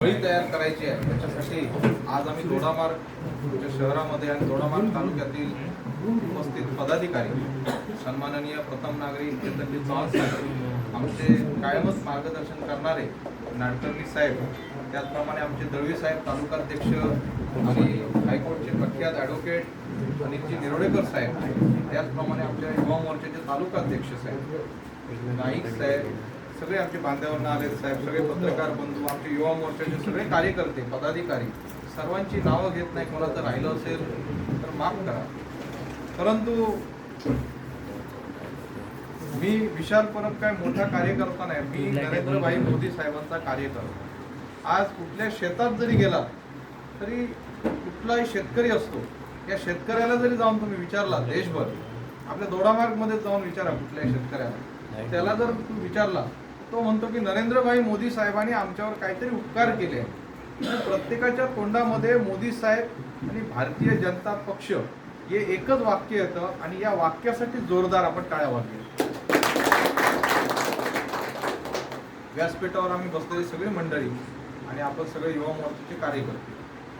फळी तयार करायची आहे. त्याच्यासाठी आज आम्ही दोडामार शहरामध्ये आणि दोडामार तालुक्यातील उपस्थित पदाधिकारी सन्माननीय प्रथम नागरी चेतनजी चव्हाण साहेब आमचे कायमच मार्गदर्शन करणारे नाडकर्णी साहेब त्याचप्रमाणे आमचे दळवी साहेब तालुकाध्यक्ष आणि हायकोर्टचे प्रख्यात ॲडव्होकेट अनिलजी निरोडेकर साहेब त्याचप्रमाणे आमच्या युवा मोर्चाचे तालुकाध्यक्ष साहेब नाईक साहेब सगळे आमचे बांधवांना आले साहेब सगळे पत्रकार बंधू आमचे युवा मोर्चाचे सगळे कार्यकर्ते पदाधिकारी सर्वांची नावं घेत नाही कोणाचं राहिलं असेल तर माफ करा. परंतु मी विशाल परब काय मोठा कार्यकर्ता नाही मी नरेंद्रभाई मोदी साहेबांचा कार्यकर्ता. आज कुठल्या शेतात जरी गेला तरी कुठलाही शेतकरी असतो या शेतकऱ्याला जरी जाऊन तुम्ही विचारला देशभर आपल्या दोडामार्गमध्ये जाऊन विचारा कुठल्याही शेतकऱ्याला. त्याला जर तू विचारला तो म्हणतो की नरेंद्रभाई मोदी साहेबांनी आमच्यावर काहीतरी उपकार केले. प्रत्येकाच्या तोंडामध्ये मोदी साहेब आणि भारतीय जनता पक्ष हे एकच वाक्य येतं आणि या वाक्यासाठी जोरदार आपण टाळ्या वाजवू व्यासपीठावर आम्ही बसलेली सगळी मंडळी आणि आपण सगळे युवा मोर्चाचे कार्यकर्ते.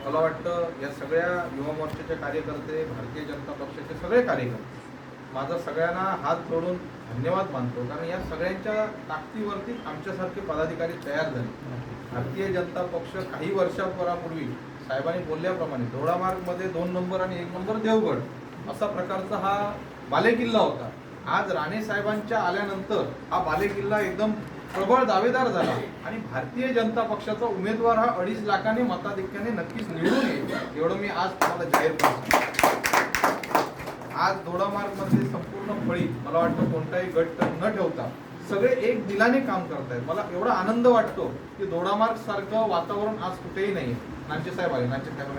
मला वाटतं या सगळ्या युवा मोर्चाचे कार्यकर्ते भारतीय जनता पक्षाचे सगळे कार्यकर्ते. माझा सगळ्यांना हात जोडून धन्यवाद मानतो. कारण या सगळ्यांच्या ताकदीवरती आमच्यासारखे पदाधिकारी तयार झाले. भारतीय जनता पक्ष काही वर्षापरापूर्वी साहेबांनी बोलल्याप्रमाणे दोडामार्गमध्ये दोन नंबर आणि एक नंबर देवगड असा प्रकारचा हा बालेकिल्ला होता. आज राणे साहेबांच्या आल्यानंतर हा बालेकिल्ला एकदम प्रबळ दावेदार झाला आणि भारतीय जनता पक्षाचा उमेदवार हा अडीच लाखाने मताधिक्याने नक्कीच निवडून येईल एवढं मी आज तुम्हाला जाहीर करतो. आज दोडामार्गमध्ये संपूर्ण फळी मला वाटतं कोणताही गट न ठेवता सगळे एक दिलाने काम करतायत. मला एवढा आनंद वाटतो की दोडामार्ग सारखं वातावरण आज कुठेही नाही नाचे साहेब आले नाचे साहेब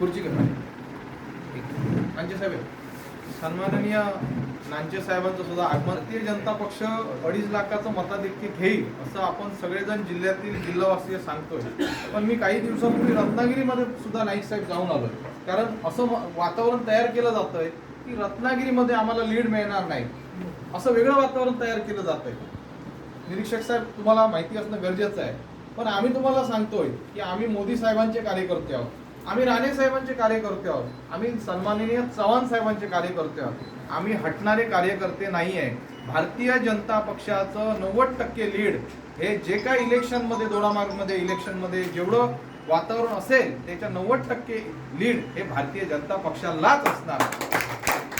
खुर्ची घ्या नांचे साहेब सन्माननीय नांचे साहेबांचं सुद्धा आगमन. भारतीय जनता पक्ष अडीच लाखाचं मताधिक्य घेईल असं आपण सगळेजण जिल्ह्यातील जिल्हावासीय सांगतोय. पण मी काही दिवसापूर्वी रत्नागिरीमध्ये सुद्धा नाईक साहेब जाऊन आलोय. कारण असं वातावरण तयार केलं जातंय की रत्नागिरीमध्ये आम्हाला लीड मिळणार नाही. असं वेगळं वातावरण तयार केलं जातंय. निरीक्षक साहेब तुम्हाला माहिती असणं गरजेचं आहे. पण आम्ही तुम्हाला सांगतोय की आम्ही मोदी साहेबांचे कार्यकर्ते आहोत. आम्ही राणे साहेबांचे कार्यकर्ते आहोत. आम्ही सन्माननीय चव्हाण साहेबांचे कार्यकर्ते आहोत. आम्ही हटणारे कार्यकर्ते नाही आहे भारतीय जनता पक्षाचं नव्वद टक्के लीड हे जे काय इलेक्शनमध्ये दोडामार्गमध्ये इलेक्शनमध्ये जेवढं वातावरण असेल त्याच्या नव्वद टक्के लीड हे भारतीय जनता पक्षालाच असणार.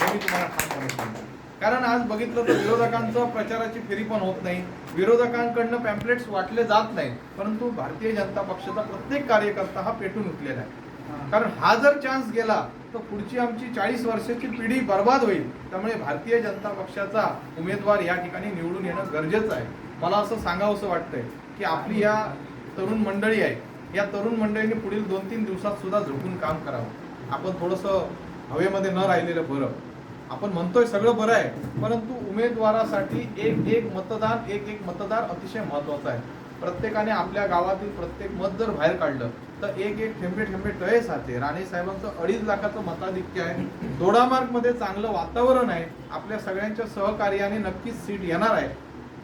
हे मी तुम्हाला ठामपणे सांगतो. कारण आज बघितलं तर विरोधकांचं प्रचाराची फेरी पण होत नाही. विरोधकांकडनं पॅम्पलेट्स वाटले जात नाहीत. परंतु भारतीय जनता पक्षाचा प्रत्येक कार्यकर्ता हा पेटून उठलेला आहे. कारण हा जर चान्स गेला तर पुढची आमची चाळीस वर्षाची पिढी बर्बाद होईल. त्यामुळे भारतीय जनता पक्षाचा उमेदवार या ठिकाणी निवडून येणं गरजेचं आहे. मला असं सांगावंसं वाटतंय की आपली या तरुण मंडळी आहे या तरुण मंडळीने पुढील दोन तीन दिवसात सुद्धा झोपून काम करावं. आपण थोडंसं हवेमध्ये न राहिलेलं बरं. आपण म्हणतोय सगळं बरं आहे परंतु उमेदवारासाठी एक एक मतदान एक एक मतदार अतिशय महत्त्वाचा आहे. प्रत्येकाने आपल्या गावातील प्रत्येक मत जर बाहेर काढलं तर एक एक ठेंबे ठेंबे टळे साथे राणे साहेबांचं अडीच लाखाचं मताधिक्य आहे. दोडामार्गमध्ये चांगलं वातावरण आहे. आपल्या सगळ्यांच्या सहकार्याने नक्कीच सीट येणार आहे.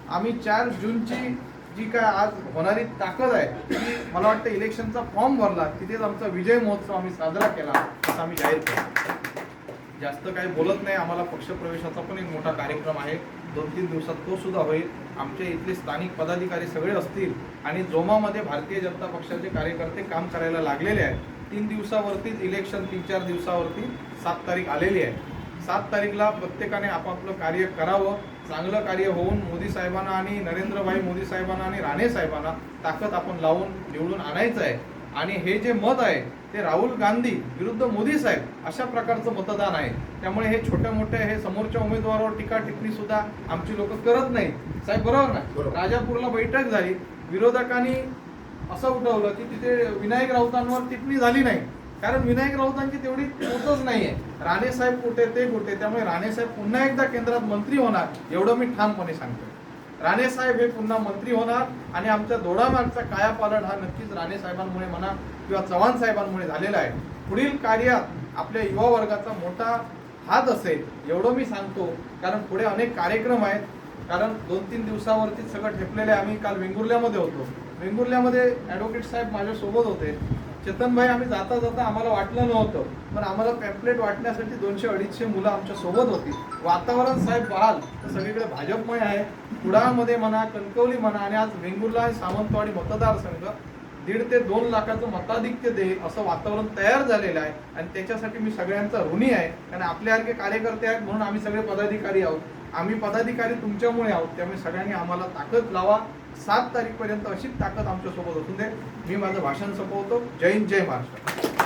आम्ही चार जूनची जी काय आज होणारी ताकद आहे ती मला वाटतं इलेक्शनचा फॉर्म भरला तिथेच आमचा विजय महोत्सव आम्ही साजरा केला असं आम्ही जाहीर केला. जास्त काही बोलत नाही. आम्हाला पक्षप्रवेशाचा पण एक मोठा कार्यक्रम आहे. दोन तीन दिवसात तो सुद्धा होईल. आमचे इथले स्थानिक पदाधिकारी सगळे असतील आणि जोमामध्ये भारतीय जनता पक्षाचे कार्यकर्ते काम करायला लागलेले आहेत. तीन दिवसावरतीच इलेक्शन तीन चार दिवसावरती सात तारीख आलेली आहे. सात तारीखला प्रत्येकाने आपापलं कार्य करावं. चांगलं कार्य होऊन मोदी साहेबांना आणि नरेंद्रभाई मोदी साहेबांना आणि राणे साहेबांना ताकद आपण लावून निवडून आणायचं आहे. आणि हे जे मत आहे ते राहुल गांधी विरुद्ध मोदी साहेब अशा प्रकारचं मतदान आहे. त्यामुळे हे छोट्या मोठ्या हे समोरच्या उमेदवारावर टीका टिप्पणी सुद्धा आमची लोक करत नाही साहेब बरोबर ना. राजापूरला बैठक झाली. विरोधकांनी असं उठवलं की तिथे विनायक राऊतांवर टिप्पणी झाली नाही. कारण विनायक राऊतांची तेवढी पोचच नाहीये. राणे साहेब कुठे ते कुठे? त्यामुळे राणे साहेब पुन्हा एकदा केंद्रात मंत्री होणार एवढं मी ठामपणे सांगतो राणे साहेब हे पुन्हा मंत्री होणार आणि आमच्या दोडामागचा कायापालट हा नक्कीच राणे साहेबांमुळे म्हणा किंवा चव्हाण साहेबांमुळे झालेला आहे. पुढील कार्यात आपल्या युवा वर्गाचा मोठा हात असेल एवढं मी सांगतो. कारण पुढे अनेक कार्यक्रम आहेत. कारण दोन तीन दिवसावरती सगळं ठेपलेले आम्ही काल वेंगुर्ल्यामध्ये होतो. वेंगुर्ल्यामध्ये ॲडव्होकेट साहेब माझ्यासोबत होते. चेतन भाई आम्ही जाता जाता आम्हाला वाटलं नव्हतं. पण आम्हाला पॅम्पलेट वाटण्यासाठी दोनशे अडीचशे मुलं आमच्यासोबत होती. वातावरण साहेब पाहाल तर सगळीकडे भाजपमय आहे. कुडाळमध्ये म्हणा कणकवली म्हणा आणि आज वेंगुर्ला आणि सावंतवाडी मतदारसंघ दीड ते दोन लाखाचं मताधिक्य देईल असं वातावरण तयार झालेलं आहे. आणि त्याच्यासाठी मी सगळ्यांचा ऋणी आहे. कारण आपल्यासारखे कार्यकर्ते आहेत म्हणून आम्ही सगळे पदाधिकारी आहोत. आम्ही पदाधिकारी तुमच्यामुळे आहोत. त्यामुळे सगळ्यांनी आम्हाला ताकद लावा. सात तारीखपर्यंत अशीच ताकद आमच्यासोबत असून दे. मी माझं भाषण संपवतो. जय हिंद जय महाराष्ट्र.